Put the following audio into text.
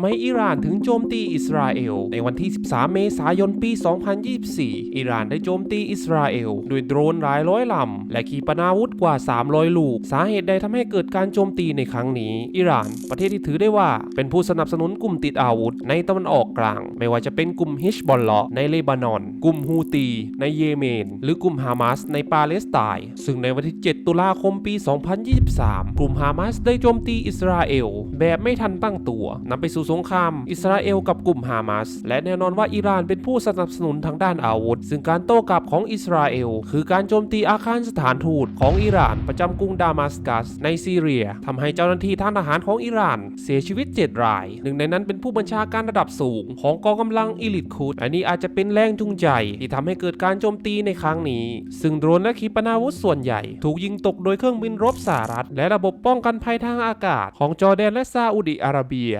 ทำไมอิหร่านถึงโจมตีอิสราเอล ในวันที่ 13 เมษายน ปี 2024 อิหร่านได้โจมตีอิสราเอลด้วยโดรนหลายร้อยลำ และขีปนาวุธกว่า 300 ลูก สาเหตุใดทำให้เกิดการโจมตีในครั้งนี้ อิหร่าน ประเทศที่ถือได้ว่า เป็นผู้สนับสนุนกลุ่มติดอาวุธ ในตะวันออกกลาง ไม่ว่าจะเป็นกลุ่มฮิชบอลเลาะในเลบานอน กลุ่มฮูตี ในเยเมน หรือกลุ่มฮามาสในปาเลสไตน์ ซึ่งในวันที่ 7 ตุลาคม ปี 2023 กลุ่มฮามาสได้โจมตีอิสราเอลแบบไม่ทันตั้งตัวนำไปสู่สงคราม อิสราเอลกับกลุ่มฮามาส และแน่นอนว่าอิหร่านเป็นผู้สนับสนุนทางด้านอาวุธ ซึ่งการโต้กลับของอิสราเอล คือการโจมตีอาคารสถานทูตของอิหร่านประจำกรุงดามัสกัส ในซีเรียทำให้เจ้าหน้าที่ทางทหารของอิหร่าน เสียชีวิต 7 ราย หนึ่งในนั้นเป็นผู้บัญชาการระดับสูง ของกองกำลังอิลิทคูดอันนี้อาจจะเป็นแรงจูงใจ ที่ทำให้เกิดการโจมตีในครั้งนี้ ซึ่งโดรนและขีปนาวุธส่วนใหญ่ ถูกยิงตกโดยเครื่องบินรบสหรัฐและระบบป้องกันภัยทางอากาศ ของจอร์แดนและซาอุดิอาระเบีย